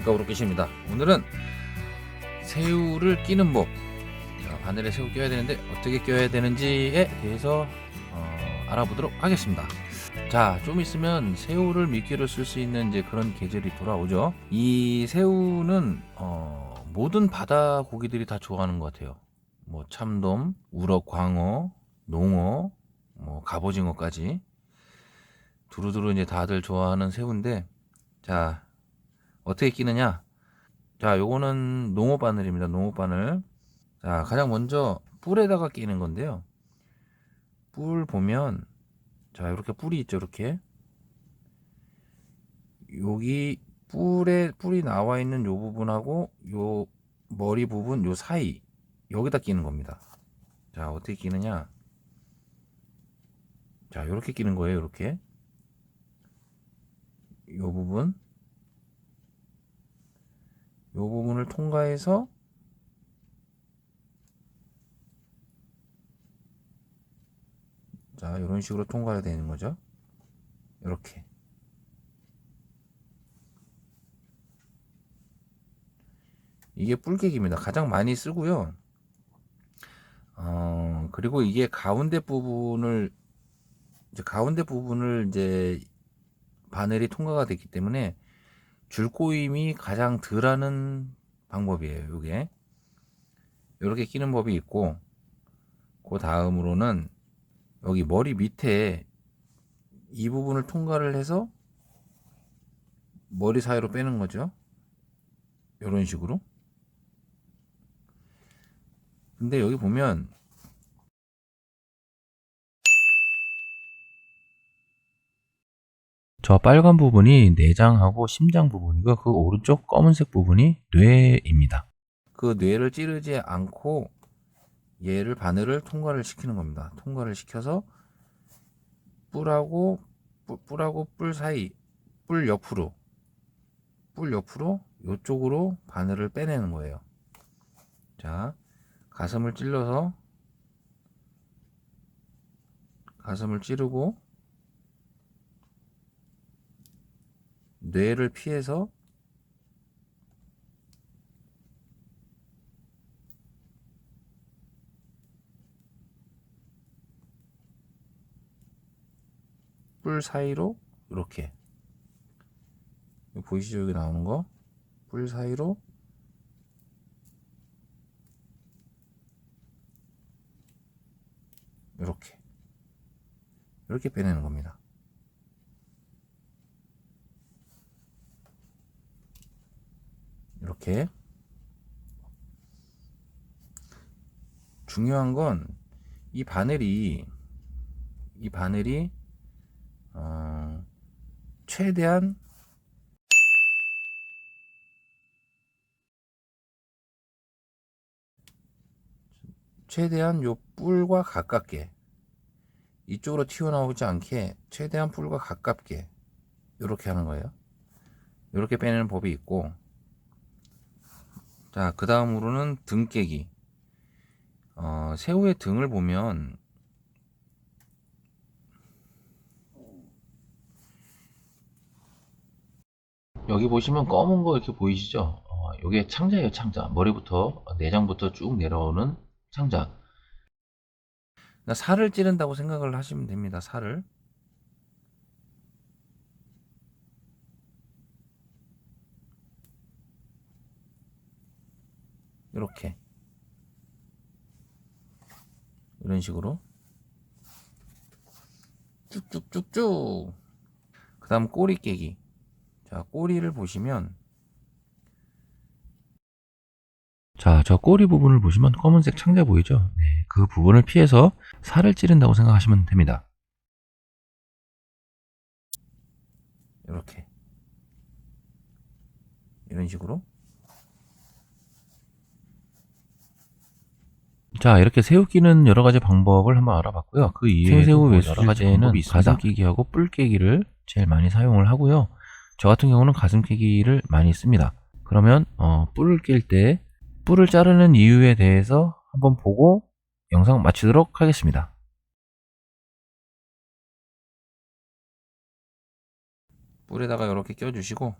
아, 안녕하십니까 오로깨시입니다. 오늘은 새우를 끼는 법. 자, 바늘에 새우 껴야 되는데 어떻게 껴야 되는지에 대해서 어, 알아보도록 하겠습니다. 자, 좀 있으면 새우를 미끼로 쓸 수 있는 이제 그런 계절이 돌아오죠. 이 새우는 어, 모든 바다 고기들이 다 좋아하는 것 같아요. 뭐 참돔, 우럭, 광어, 농어, 뭐 갑오징어까지 두루두루 이제 다들 좋아하는 새우인데 자 어떻게 끼느냐? 자 요거는 농어 바늘입니다 농어 바늘. 자 가장 먼저 뿔에다가 끼는 건데요. 뿔 보면 자 이렇게 뿔이 있죠 이렇게. 여기 뿔에 뿔이 나와 있는 요 부분하고 요 머리 부분 요 사이 여기다 끼는 겁니다. 자 어떻게 끼느냐? 자 이렇게 끼는 거예요 이렇게. 요 부분. 요 부분을 통과해서 자 이런 식으로 통과가 되는 거죠? 이렇게. 이게 뿔객입니다. 가장 많이 쓰고요. 어 그리고 이게 가운데 부분을 이제 가운데 부분을 이제 바늘이 통과가 됐기 때문에 줄꼬임이 가장 덜하는 방법이에요. 이게 이렇게 끼는 법이 있고 그 다음으로는 여기 머리 밑에 이 부분을 통과를 해서 머리 사이로 빼는 거죠. 이런 식으로. 근데 여기 보면 저 빨간 부분이 내장하고 심장 부분이고 그 오른쪽 검은색 부분이 뇌입니다. 그 뇌를 찌르지 않고 얘를 바늘을 통과를 시키는 겁니다. 통과를 시켜서 뿔하고 뿔, 뿔하고 뿔 사이 뿔 옆으로 뿔 옆으로 이쪽으로 바늘을 빼내는 거예요. 자, 가슴을 찔러서 가슴을 찌르고 뇌를 피해서 뿔 사이로 이렇게. 보이시죠? 여기 나오는 거. 뿔 사이로 이렇게. 이렇게 빼내는 겁니다. 이렇게 중요한 건 이 바늘이 이 바늘이 어, 최대한 최대한 요 뿔과 가깝게 이쪽으로 튀어나오지 않게 최대한 뿔과 가깝게 이렇게 하는 거예요. 이렇게 빼내는 법이 있고 자, 그 다음으로는 등 깨기. 어, 새우의 등을 보면 여기 보시면 검은 거 이렇게 보이시죠? 어, 이게 창자예요, 창자. 머리부터 내장부터 쭉 내려오는 창자. 그러니까 살을 찌른다고 생각을 하시면 됩니다. 살을. 이렇게. 이런 식으로. 쭉쭉쭉쭉. 그 다음 꼬리 깨기. 자 꼬리를 보시면 자 저 꼬리 부분을 보시면 검은색 창자 보이죠? 네, 그 부분을 피해서 살을 찌른다고 생각하시면 됩니다. 이렇게. 이런 식으로 자 이렇게 새우 끼는 여러 가지 방법을 한번 알아봤고요. 그 이외에 새우 외수 여러 가지에는 가슴 끼기하고 뿔 끼기를 제일 많이 사용을 하고요. 저 같은 경우는 가슴 끼기를 많이 씁니다. 그러면 어, 뿔을 낄 때 뿔을 자르는 이유에 대해서 한번 보고 영상 마치도록 하겠습니다. 뿔에다가 이렇게 껴주시고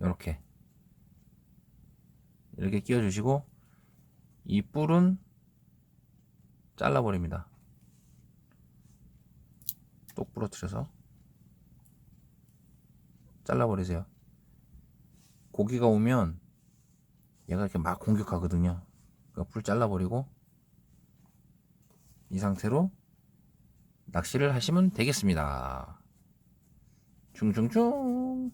이렇게 이렇게 끼워주시고 이 뿔은 잘라버립니다. 똑 부러뜨려서 잘라버리세요. 고기가 오면 얘가 이렇게 막 공격하거든요. 그러니까 뿔 잘라버리고 이 상태로 낚시를 하시면 되겠습니다. 중중중